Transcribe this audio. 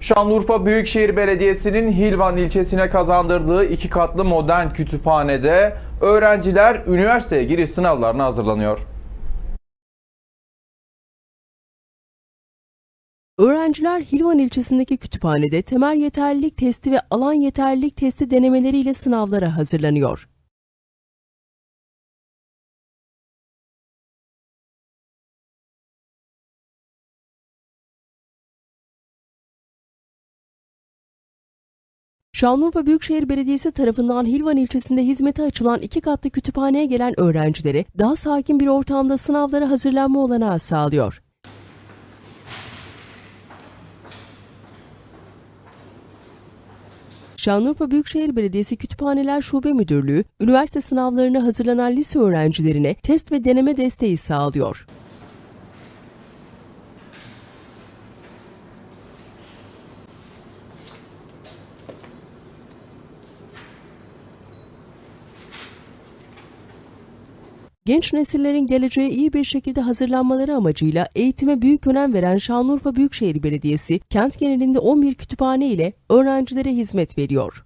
Şanlıurfa Büyükşehir Belediyesi'nin Hilvan ilçesine kazandırdığı iki katlı modern kütüphanede öğrenciler üniversiteye giriş sınavlarına hazırlanıyor. Öğrenciler Hilvan ilçesindeki kütüphanede temel yeterlilik testi ve alan yeterlilik testi denemeleriyle sınavlara hazırlanıyor. Şanlıurfa Büyükşehir Belediyesi tarafından Hilvan ilçesinde hizmete açılan iki katlı kütüphaneye gelen öğrencilere daha sakin bir ortamda sınavlara hazırlanma olanağı sağlıyor. Şanlıurfa Büyükşehir Belediyesi Kütüphaneler Şube Müdürlüğü, üniversite sınavlarına hazırlanan lise öğrencilerine test ve deneme desteği sağlıyor. Genç nesillerin geleceğe iyi bir şekilde hazırlanmaları amacıyla eğitime büyük önem veren Şanlıurfa Büyükşehir Belediyesi, kent genelinde 11 kütüphane ile öğrencilere hizmet veriyor.